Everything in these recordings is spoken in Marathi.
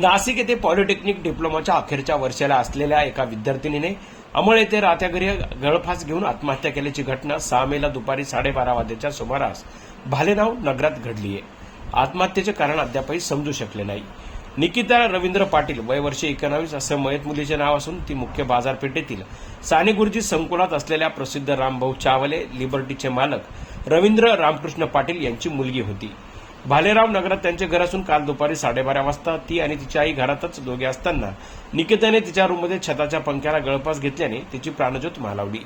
नाशिक येथे पॉलिटेक्निक डिप्लोमाच्या अखेरच्या वर्षाला असलेल्या एका विद्यार्थिनीने अमळ येथे राहत्या घरी गळफास घेऊन आत्महत्या केल्याची घटना सहा मेला दुपारी साडेबारा वाजेच्या सुमारास भालेनाव नगरात घडली आहे. आत्महत्येचे कारण अद्यापही समजू शकले नाही. निकिता रवींद्र पाटील वय वर्ष एकोणावीस असं मयत मुलीचे नाव असून ती मुख्य बाजारपेठेतील साने गुरुजी संकुलात असलेल्या प्रसिद्ध रामभाऊ चावले लिबर्टीचे मालक रवींद्र रामकृष्ण पाटील यांची मुलगी होती. भालेराव नगरात त्यांचे घर असून काल दुपारी साडेबारा वाजता ती आणि तिची आई घरातच दोघे असताना निकिताने तिच्या रूममध्ये छताच्या पंख्याला गळपास घेतल्याने तिची प्राणज्योत मालावली.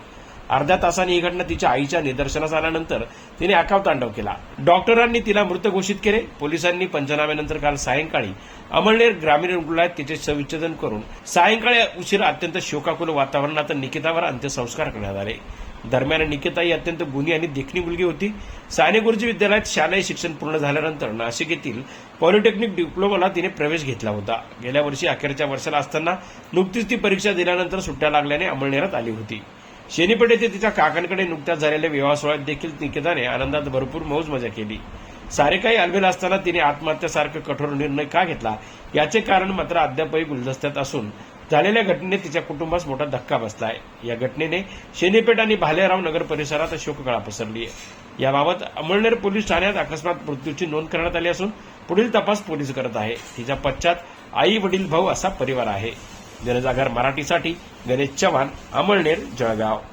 अर्ध्या तासांनी ही घटना तिच्या आईच्या निदर्शनास आल्यानंतर तिने आकाव तांडव केला. डॉक्टरांनी तिला मृत घोषित केले. पोलिसांनी पंचनाम्यानंतर काल सायंकाळी अमळनेर ग्रामीण रुग्णालयात तिचे सविच्छेदन करून सायंकाळी उशिरा अत्यंत शोकाकुल वातावरणात निकितावर अंत्यसंस्कार करण्यात आले. दरम्यान निकिता ही अत्यंत गुणी आणि देखणी मुलगी होती. साने गुरुजी विद्यालयात शालेय शिक्षण पूर्ण झाल्यानंतर नाशिक येथील पॉलिटेक्निक डिप्लोमाला तिने प्रवेश घेतला होता. गेल्या वर्षी अखेरच्या वर्षाला असताना नुकतीच ती परीक्षा दिल्यानंतर सुट्ट्या लागल्याने अमळनेरात आली होती. शेनीपेठ येथे तिच्या काकांकडे नुकत्याच झालेल्या विवाह सोहळ्यात देखील निकिताने आनंदात भरपूर मौज मजा केली. सारे काही अलबेल असताना तिने आत्महत्यासारखा कठोर निर्णय का घेतला? याचे कारण मात्र अद्यापही गुलदस्त्यात असून झालेल्या घटनेने तिच्या कुटुंबास मोठा धक्का बसला आहे या घटनेने शेनीपेठ आणि भालेराव नगर परिसरात शोककळा पसरली आहे. याबाबत अमळनेर पोलीस ठाण्यात अकस्मात मृत्यूची नोंद करण्यात आली असून पुढील तपास पोलीस करत आहे. तिच्या पश्चात आई वडील भाऊ असा परिवार आहे. जनजागर मराठीसाठी गणेश चव्हाण अमळनेर जळगाव.